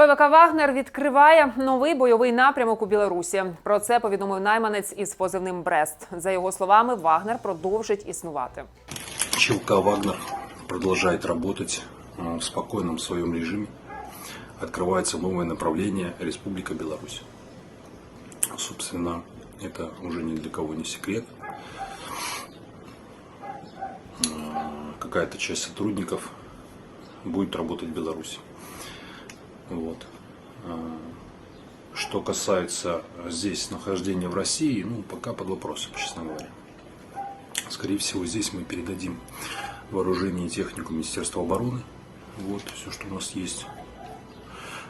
ПВК Вагнер відкриває новий бойовий напрямок у Білорусі. Про це повідомив найманець із позивним Брест. За його словами, Вагнер продовжить існувати. ЧВК «Вагнер» продолжает работать э, в спокойном своем режиме. Открывается новое направление Республика Беларусь. Собственно, это уже ни для кого не секрет. Э, Какая-то часть сотрудников будет работать в Беларуси. Вот. Э, Что касается здесь нахождения в России, ну, пока под вопросом, честно говоря. Скорее всего, здесь мы передадим вооружение и технику Министерства обороны. Вот все, что у нас есть.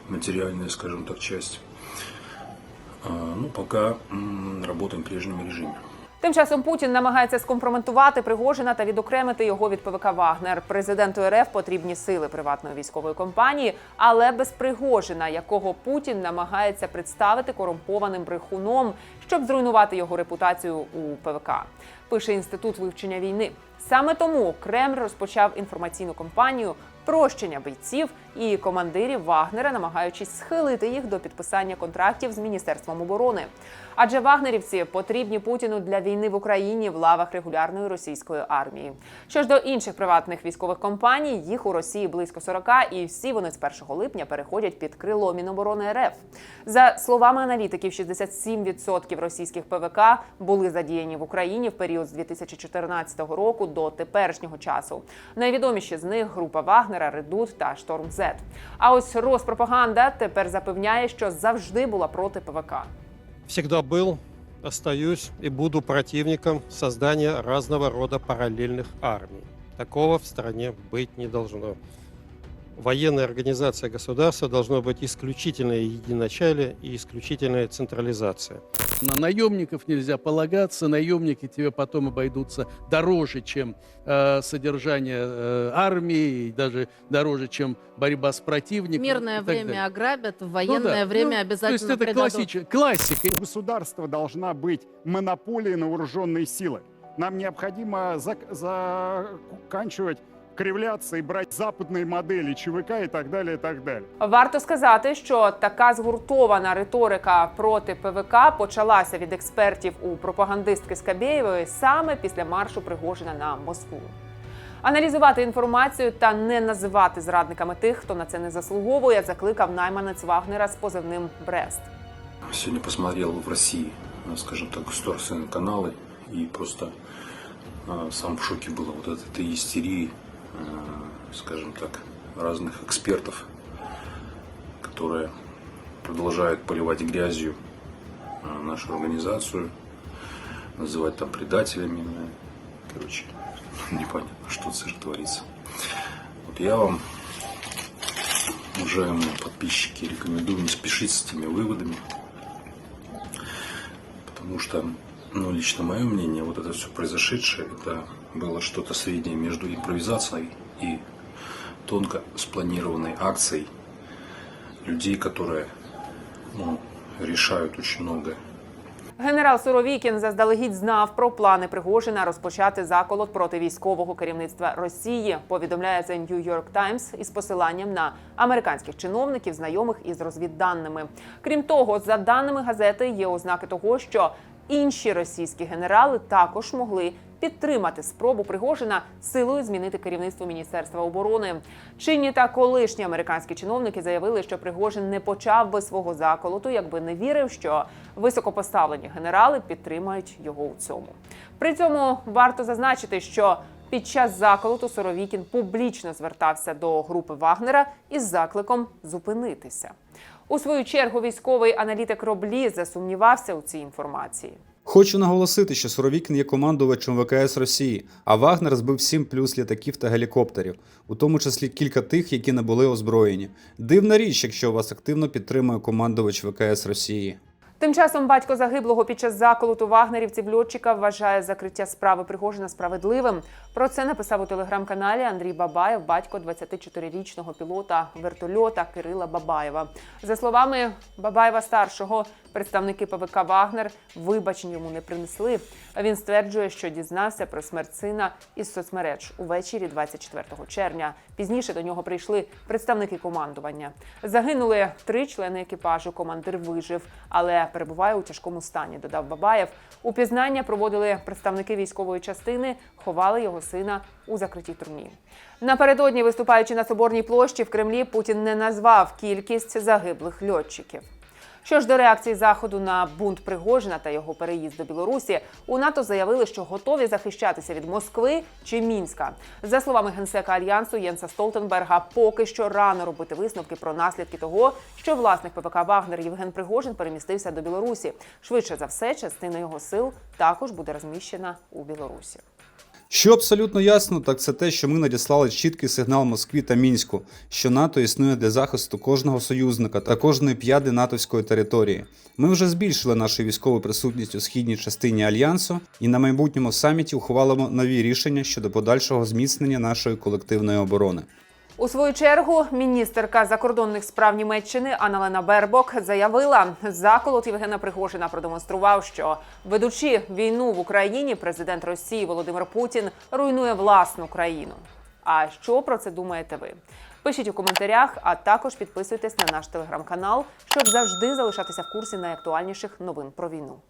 Материальная, скажем так, часть. А, Ну, пока работаем в прежнем режиме. Тим часом Путін намагається скомпрометувати Пригожина та відокремити його від ПВК Вагнер. Президенту РФ потрібні сили приватної військової компанії, але без Пригожина, якого Путін намагається представити корумпованим брехуном, щоб зруйнувати його репутацію у ПВК. Пише інститут вивчення війни. Саме тому Кремль розпочав інформаційну кампанію прощення бійців і командирів Вагнера, намагаючись схилити їх до підписання контрактів з міністерством оборони. Адже вагнерівці потрібні Путіну для війни в Україні в лавах регулярної російської армії. Що ж до інших приватних військових компаній, їх у Росії близько 40, і всі вони з 1 липня переходять під крило Міноборони РФ. За словами аналітиків, 67% російських ПВК були задіяні в Україні в період з 2014 року до теперішнього часу. Найвідоміші з них група Вагнера, Редут та Шторм Зет. А ось Роспропаганда тепер запевняє, що завжди була проти ПВК. всегда был, остаюсь и буду противником создания разного рода параллельных армий. Такого в стране быть не должно. Военная организация государства должно быть исключительное единоначалие и исключительная централизация. На наемников нельзя полагаться, наемники тебе потом обойдутся дороже, чем э, содержание э, армии, и даже дороже, чем борьба с противником. Мирное время далее. ограбят, в Ну военное да, время ну, обязательно То есть это классич- классика. У государства должна быть монополия на вооруженные силы. Нам необходимо зак- заканчивать кривляться и брать западные модели ЧВК и так далее, и так далее. Варто сказати, що така згуртована риторика проти ПВК почалася від експертів у пропагандистки Скабєєвої саме після маршу Пригожина на Москву. Аналізувати інформацію та не називати зрадниками тих, хто на це не заслуговує, закликав найманець Вагнера з позивним Брест. Сегодня посмотрел в России, э, скажем так, государственные каналы и просто э, сам в шоке было вот от этой истерии, э, Скажем так, разных экспертов, которые продолжают поливать грязью э, нашу организацию, называть там предателями. э, Короче, непонятно, что цирк творится. Вот я вам, уважаемые подписчики, рекомендую не спешить с этими выводами. Потому что, ну, лично мое мнение, вот это все произошедшее, это было что-то среднее между импровизацией и тонко спланированной акцией людей, которые ну, решают очень многое. Генерал Суровікін заздалегідь знав про плани Пригожина розпочати заколот проти військового керівництва Росії. Повідомляє The New York Times із посиланням на американських чиновників, знайомих із розвідданими. Крім того, за даними газети, є ознаки того, що інші російські генерали також могли підтримати спробу Пригожина силою змінити керівництво Міністерства оборони. Чинні та колишні американські чиновники заявили, що Пригожин не почав би свого заколоту, якби не вірив, що високопоставлені генерали підтримають його у цьому. При цьому варто зазначити, що під час заколоту Соровікін публічно звертався до групи Вагнера із закликом зупинитися. У свою чергу військовий аналітик Роблі засумнівався у цій інформації. Хочу наголосити, що Суровікін є командувачем ВКС Росії, а Вагнер збив 7 плюс літаків та гелікоптерів, у тому числі кілька тих, які не були озброєні. Дивна річ, якщо вас активно підтримує командувач ВКС Росії. Тим часом батько загиблого під час заколоту вагнерівців льотчика вважає закриття справи Пригожина справедливим. Про це написав у телеграм-каналі Андрій Бабаєв, батько 24-річного пілота вертольота Кирила Бабаєва. За словами Бабаєва старшого, представники ПВК Вагнер вибачень йому не принесли. Він стверджує, що дізнався про смерть сина із соцмереж увечері 24 червня. Пізніше до нього прийшли представники командування. Загинули три члени екіпажу. Командир вижив, але перебуває у тяжкому стані. Додав Бабаєв. Упізнання проводили представники військової частини, ховали його сина у закритій турмі. Напередодні, виступаючи на соборній площі в Кремлі, Путін не назвав кількість загиблих льотчиків. Що ж до реакції заходу на бунт Пригожина та його переїзд до Білорусі, у НАТО заявили, що готові захищатися від Москви чи Мінська. За словами генсека альянсу Єнса Столтенберга, поки що рано робити висновки про наслідки того, що власник ПВК Вагнер Євген Пригожин перемістився до Білорусі. Швидше за все, частина його сил також буде розміщена у Білорусі. Що абсолютно ясно, так це те, що ми надіслали чіткий сигнал Москві та Мінську, що НАТО існує для захисту кожного союзника та кожної п'яди натовської території. Ми вже збільшили нашу військову присутність у східній частині альянсу і на майбутньому саміті ухвалимо нові рішення щодо подальшого зміцнення нашої колективної оборони. У свою чергу міністерка закордонних справ Німеччини Аналена Бербок заявила, заколот Євгена Пригожина продемонстрував, що ведучи війну в Україні, президент Росії Володимир Путін руйнує власну країну. А що про це думаєте ви? Пишіть у коментарях, а також підписуйтесь на наш телеграм-канал, щоб завжди залишатися в курсі найактуальніших новин про війну.